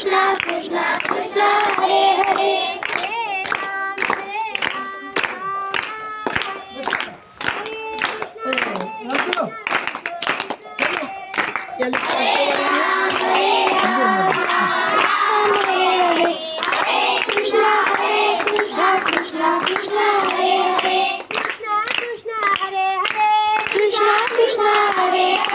Krishna Krishna Krishna hare, hare, Krishna, Krishna, Hare Hare.